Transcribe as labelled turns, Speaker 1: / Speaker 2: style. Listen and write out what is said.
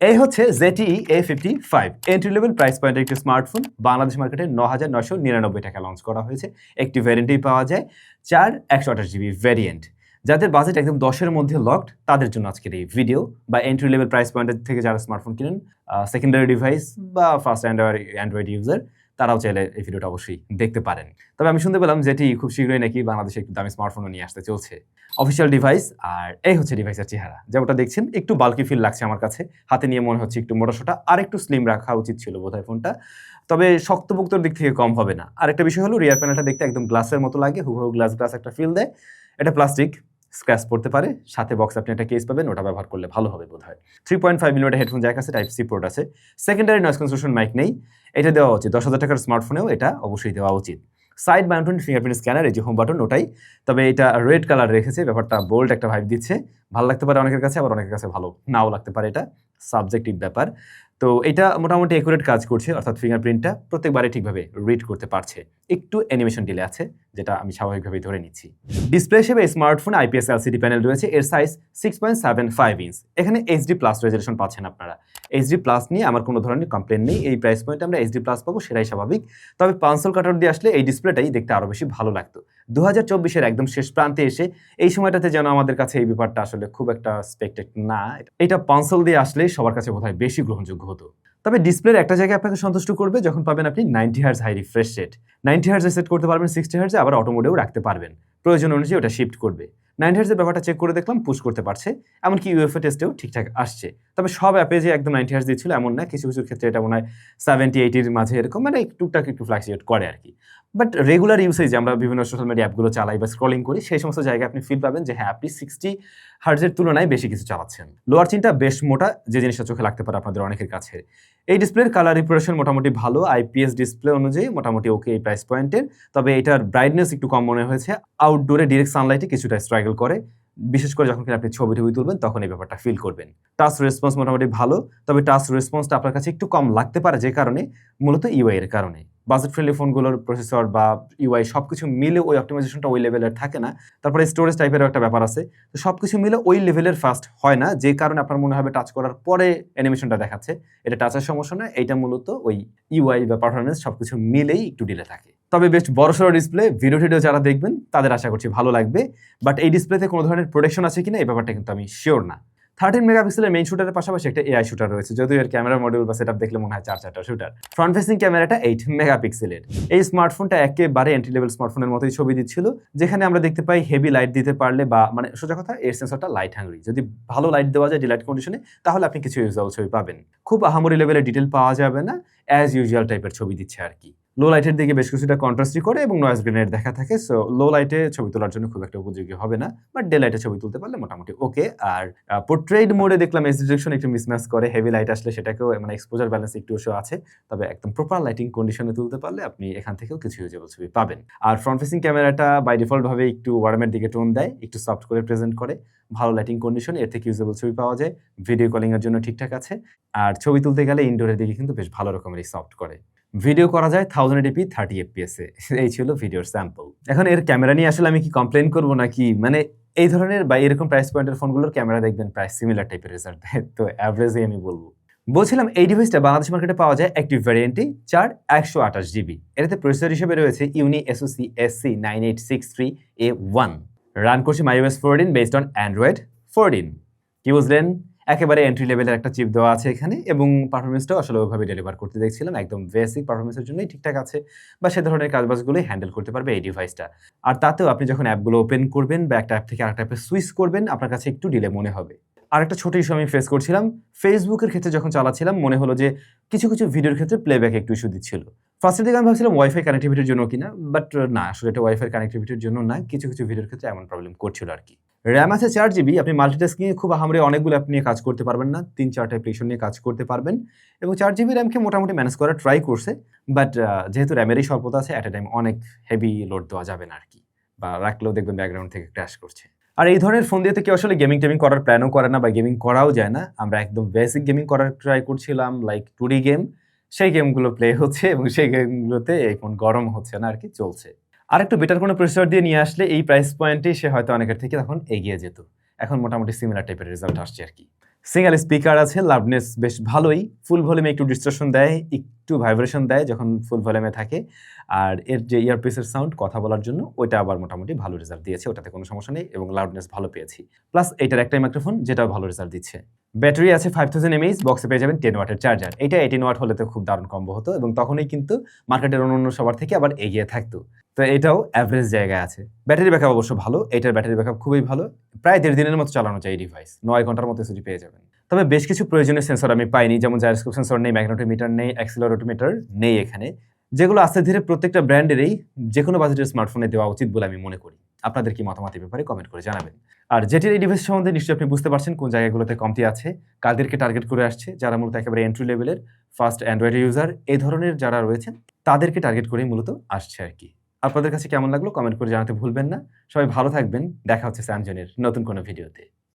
Speaker 1: এই হচ্ছে JT A fifty five entry level price পয়েন্টের একটি স্মার্টফোন বাংলাদেশ মার্কেটে ন হাজার নশো নিরানব্বই টাকা লঞ্চ করা হয়েছে। একটি ভ্যারিয়েন্টেই পাওয়া যায়, চার একশো আঠাশ জিবি ভ্যারিয়েন্ট যাদের বাজেট একদম দশের মধ্যে লকড তাদের জন্য আজকের এই ভিডিও বা এন্ট্রি লেভেল প্রাইস পয়েন্টের থেকে যারা স্মার্টফোন কিনেন সেকেন্ডারি ডিভাইস বা ফার্স্ট অ্যান্ড্রয়েড অ্যান্ড্রয়েড ইউজার তারাও চাইলে এই ভিডিওটা অবশ্যই দেখতে পারেন। তবে আমি শুনতে পেলাম যেটি খুব শীঘ্রই নাকি বাংলাদেশে একটু দামি স্মার্টফোনও নিয়ে আসতে চলছে। অফিসিয়াল ডিভাইস আর এই হচ্ছে ডিভাইসের চেহারা। যেমনটা দেখছেন, একটু বাল্কি ফিল লাগছে আমার কাছে। হাতে নিয়ে মনে হচ্ছে একটু মোটাসোটা আর একটু স্লিম রাখা উচিত ছিল বোধহয় ফোনটা তবে শক্তপোক্তর দিক থেকে কম হবে না। আরেকটা বিষয় হলো রিয়ার প্যানেলটা দেখতে একদম গ্লাসের মতো লাগে। হুবহু গ্লাস গ্লাস একটা ফিল দেয়। এটা প্লাস্টিক স্ক্র্যাচ পড়তে পারে, সাথে বক্স আপনি একটা কেস পাবেন, ওটা ব্যবহার করলে ভালো হবে বোধ হয় three point five millimetre headphone jack আছে টাইপ সি পোর্ট আছে। সেকেন্ডারি নয়েস কনসেশন মাইক নেই, এটা দেওয়া উচিত। দশ হাজার টাকার স্মার্টফোনেও এটা অবশ্যই দেওয়া উচিত। সাইড মাউন্টেন ফিঙ্গারপ্রিন্ট স্ক্যানার এই যে হোম বাটন ওটাই। তবে এটা রেড কালার রেখেছে, ব্যাপারটা বোল্ড একটা ভাইব দিচ্ছে। ভালো লাগতে পারে অনেকের কাছে, আবার অনেকের কাছে ভালো নাও লাগতে পারে এটা। সাবজেক্টিভ ব্যাপার। তো এটা মোটামুটি একুরেট কাজ করছে, অর্থাৎ ফিঙ্গারপ্রিন্টটা প্রত্যেকবারে ঠিকভাবে রিড করতে পারছে। একটু অ্যানিমেশন ডিলে আছে। যেটা আমি স্বাভাবিকভাবেই ধরে নিচ্ছি। ডিসপ্লে হিসেবে স্মার্টফোন আইপিএস এলসিডি প্যানেল রয়েছে। এর size six point seven five inch এখানে এইচডি প্লাস রেজলিউশন পাচ্ছেন আপনারা। এইচডি প্লাস নিয়ে আমার কোনো ধরনের কমপ্লেন নেই। এই প্রাইস পয়েন্টে আমরা এইচডি প্লাস পাবো, সেটাই স্বাভাবিক। তবে পাঁচশোল কাটার দিয়ে আসলে এই ডিসপ্লেটাই দেখতে আরও বেশি ভালো লাগতো। দু হাজার চব্বিশের একদম শেষ প্রান্তে এসে এই সময়টাতে যেন আমাদের কাছে এই ব্যাপারটা আসলে খুব একটা স্পেক্টেড না। এটা পাঁচশোল দিয়ে আসলে সবার কাছে বোধহয় বেশি গ্রহণযোগ্য হতো। তবে ডিসপ্লের একটা জায়গায় আপনাকে সন্তুষ্ট করবে যখন পাবেন আপনি ninety hertz high refresh rate ninety হার্সে set করতে পারবেন সিক্সটি হার্সে আবার অটোমোডেও রাখতে পারবেন। প্রয়োজন অনুযায়ী ওটা শিফট করবে। নাইন হার্সের ব্যাপারটা চেক করে দেখলাম পুশ করতে পারছে। এমনকি ইউএফএ টেস্টেও ঠিকঠাক আসছে। তবে সব অ্যাপে যে একদম নাইনটি হার্স দিচ্ছিল, এমন না। কিছু কিছু ক্ষেত্রে এটা মনে হয় সেভেন্টি এইটির মাঝে এরকম মানে টুকটাক একটু ফ্লাকচুয়েট করে আর কি বাট রেগুলার ইউসেজ আমরা বিভিন্ন সোশ্যাল মিডিয়া অ্যাপগুলো চালাই বা স্ক্রলিং করি, সেই সমস্ত জায়গায় আপনি ফিল পাবেন যে হ্যাঁ আপনি সিক্সটি হার্জের তুলনায় বেশি কিছু চালাচ্ছেন। লোয়ার চিনটা বেশ মোটা, যে জিনিসটা চোখে লাগতে পারে আপনাদের অনেকের কাছে। এই ডিসপ্লের কালার রিপ্রেশন মোটামুটি ভালো আইপিএস ডিসপ্লে অনুযায়ী মোটামুটি ওকে এই প্রাইস পয়েন্টের তবে এটার ব্রাইটনেস একটু কম মনে হয়েছে। আউটডোরে ডিরেক্ট সানলাইটে কিছুটা স্ট্রাগল করে। বিশেষ করে যখন আপনি ছবি টবি তুলবেন, তখন এই ব্যাপারটা ফিল করবেন। টাচ রেসপন্স মোটামুটি ভালো, তবে টাচ রেসপন্সটা আপনার কাছে একটু কম লাগতে পারে যে কারণে, মূলত ইউআই এর কারণে। বাজেট ফ্রেন্ডলি ফোনগুলোর প্রসেসর বা ইউআই সব কিছু মিলে ওই অপটিমাইজেশনটা ওই লেভেলের থাকে না। তারপরে স্টোরেজ টাইপেরও একটা ব্যাপার আছে। তো সব কিছু মিলে ওই লেভেলের ফাস্ট হয় না, যে কারণে আপনার মনে হবে টাচ করার পরে অ্যানিমেশনটা দেখাচ্ছে। এটা টাচের সমস্যা না এটা মূলত ওই ইউআই বা পারফরমেন্স সব কিছু মিলেই একটু ডিলে থাকে। তবে বেশ বড়সড় ডিসপ্লে ভিডিও টিডিও যারা দেখবেন, তাদের আশা করছি ভালো লাগবে। বাট এই ডিসপ্লেতে কোনো ধরনের প্রোটেকশন আছে কিনা, এই ব্যাপারটা কিন্তু আমি শিওর না। থার্টিন মেগাপিক্সেলের মেইন শুটারের পাশাপাশি একটা এআই শুটার রয়েছে, যদিও এর ক্যামেরা মডিউল বা সেটআপ দেখলে মনে হয় চার চারটা শুটার ফ্রন্ট ফেসিং ক্যামেরাটা এইট মেগাপিক্সেলের এই স্মার্টফোনটা একেবারে এন্ট্রি লেভেল স্মার্টফোনের মতোই ছবি দিচ্ছিল, যেখানে আমরা দেখতে পাই হেভি লাইট দিতে পারলে বা মানে সোজা কথা, এর সেন্সরটা লাইট হাঙ্গরি যদি ভালো লাইট দেওয়া যায় ডিলাইট কন্ডিশনে তাহলে আপনি কিছু ইউজেবল ছবি পাবেন। খুব আহামরি লেভেলের ডিটেল পাওয়া যাবে না অ্যাজ ইউজুয়াল টাইপের ছবি দিচ্ছে আর কি। লো লাইটের দিকে বেশ কিছুটা কন্ট্রাস্টই করে এবং নয়েজ গ্রেনেড দেখা থাকে। সো লো লাইটে ছবি তোলার জন্য খুব একটা উপযোগী হবে না বাট ডে লাইটে ছবি তুলতে পারলে মোটামুটি ওকে আর পোর্ট্রেড মোডে দেখলাম এস ডিরেকশন একটু মিসম্যাচ করে হেভি লাইট আসলে সেটাকেও মানে এক্সপোজার ব্যালেন্স একটু শো আছে। তবে একদম প্রপার লাইটিং কন্ডিশনে তুলতে পারলে আপনি এখান থেকেও কিছু ইউজেবল ছবি পাবেন। আর ফ্রন্ট ফেসিং ক্যামেরাটা বাই ডিফল্ট ভাবে একটু ওয়ার্মের দিকে টোন দেয়, একটু সফট করে প্রেজেন্ট করে। ভালো লাইটিং কন্ডিশন এর থেকে ইউজেবল ছবি পাওয়া যায়। ভিডিও কলিং এর জন্য ঠিকঠাক আছে। আর ছবি তুলতে গেলে ইনডোরের দিকে কিন্তু বেশ ভালো রকমেরই সফট করে। ভিডিও করা যায় থাউজেন্ড এডিপি থার্টি এফপিএস এই ছিল ভিডিওর স্যাম্পল এখন এর ক্যামেরা নিয়ে আসলে আমি কি কমপ্লেন করব নাকি? মানে এই ধরনের বা এরকম প্রাইস পয়েন্টের ফোনগুলোর ক্যামেরা দেখবেন প্রায় সিমিলার টাইপের রেজাল্ট দেয় তো অ্যাভারেজে আমি বলব। বলছিলাম এই ডিভাইসটা বাংলাদেশ মার্কেটে পাওয়া যায় একটি ভ্যারিয়েন্টই চার একশো আঠাশ জিবি এটাতে প্রসেসর হিসেবে রয়েছে Unisoc SC nine eight six three A one run করছি MyOS fourteen based on android fourteen কি বুঝলেন? একেবারে এন্ট্রি লেভেলের একটা চিপ দেওয়া আছে এখানে এবং পারফরমেন্সটাও আসলে ওইভাবে ডেলিভার করতে দেখছিলাম। একদম বেসিক পারফরমেন্সের জন্যই ঠিকঠাক আছে বা সে ধরনের কাজবাজগুলোই হ্যান্ডেল করতে পারবে এই ডিভাইসটা আর তাতেও আপনি যখন অ্যাপগুলো ওপেন করবেন বা একটা অ্যাপ থেকে আরেকটা অ্যাপে সুইচ করবেন, আপনার কাছে একটু ডিলে মনে হবে। আর একটা ছোট ইস্যু আমি ফেস করছিলাম। ফেসবুকের ক্ষেত্রে যখন চালাচ্ছিলাম, মনে হলো যে কিছু কিছু ভিডিওর ক্ষেত্রে প্লেব্যাক একটু ইস্যু দিচ্ছিল। ফার্স্টের দিকে আমি ভাবছিলাম ওয়াইফাই কানেক্টিভিটির জন্য কিনা বাট না, আসলে এটা ওয়াইফাই কানেক্টিভিটির জন্য না, কিছু কিছু ভিডিওর ক্ষেত্রে এমন প্রবলেম করছিল আর কি র্যাম আছে চার জিবি আপনি মাল্টিটাস্কিং খুব আহামরি অনেকগুলো অ্যাপ নিয়ে কাজ করতে পারবেন না। তিন চারটা অ্যাপ্লিকেশন নিয়ে কাজ করতে পারবেন। এবং চার জিবি র্যামকে মোটামুটি ম্যানেজ করার ট্রাই করছে বাট যেহেতু র্যামেরই স্বল্পতা আছে অ্যাট এ টাইম অনেক হেভি লোড দেওয়া যাবে না আর কি বা রাখলেও দেখবেন ব্যাকগ্রাউন্ড থেকে ক্র্যাশ করছে। আর এই ধরনের ফোন দিয়ে তো কেউ আসলে গেমিং টেমিং করার প্ল্যানও করে না বা গেমিং করাও যায় না। আমরা একদম বেসিক গেমিং করার ট্রাই করছিলাম লাইক টুডি গেম সেই গেমগুলো প্লে হচ্ছে এবং সেই গেমগুলোতে এখন গরম হচ্ছে না আর কি চলছে। আর একটু বেটার কোনো প্রসেসর দিয়ে নিয়ে আসলে এই প্রাইস পয়েন্টেই সে হয়তো অনেকের থেকে তখন এগিয়ে যেত। এখন মোটামুটি সিমিলার টাইপের রেজাল্ট আসছে আর কি। সিঙ্গেল স্পিকার আছে লাভনেস বেশ ভালোই ফুল ভলিউমে একটু ডিস্ট্রাকশন দেয়, একটু ভাইব্রেশন দেয় যখন ফুল ভলিউমে থাকে। আর এর যে ইয়ারপিসের সাউন্ড কথা বলার জন্য ওইটা আবার মোটামুটি ভালো রেজাল্ট দিয়েছে, ওটাতে কোনো সমস্যা নেই এবং লাউডনেস ভালো পেয়েছি। প্লাস এটার একটাই মাইক্রোফোন যেটাও ভালো রেজাল্ট দিচ্ছে। ব্যাটারি আছে ফাইভ থাউজেন্ড এমএইচ বক্সে পেয়ে যাবেন টেন ওয়াটের চার্জার এটা এইটিন ওয়াট হলে তো খুব দারুণ কম্বো হতো এবং তখনই কিন্তু মার্কেটের অন্য সবার থেকে আবার এগিয়ে থাকতো। তো এটাও অ্যাভারেজ জায়গায় আছে। ব্যাটারি ব্যাকআপ অবশ্য ভালো, এটার ব্যাটারি ব্যাকআপ খুবই ভালো। প্রায় দেড় দিনের মতো চালানো যায় এই ডিভাইস নয় ঘণ্টার মতো ছুটি পেয়ে যাবেন। তবে বেশ কিছু প্রয়োজনীয় সেন্সর আমি পাইনি, যেমন জায়ারস্কোপ সেন্সর নেই ম্যাগনেটোমিটার নেই অ্যাক্সিলোরোটোমিটার নেই এখানে। যেগুলো আস্তে ধীরে প্রত্যেকটা ব্র্যান্ডেরই যে কোনো বাজেটের স্মার্টফোনে দেওয়া উচিত বলে আমি মনে করি। আপনাদের কি মতামত ব্যাপারে কমেন্ট করে জানাবেন। আর জেটির এই ডিভাইস সম্বন্ধে নিশ্চয়ই আপনি বুঝতে পারছেন, কোন জায়গাগুলোতে কমতি আছে, কাদেরকে টার্গেট করে আসছে, যারা মূলত একেবারে এন্ট্রি লেভেলের ফার্স্ট অ্যান্ড্রয়েড ইউজার এই ধরনের যারা রয়েছেন, তাদেরকে টার্গেট করেই মূলত আসছে আর কি। আপনাদের কাছে কেমন লাগল? কমেন্ট করে জানাতে ভুলবেন না। সবাই ভালো থাকবেন। দেখা হচ্ছে স্যামজনের নতুন কোনো ভিডিওতে।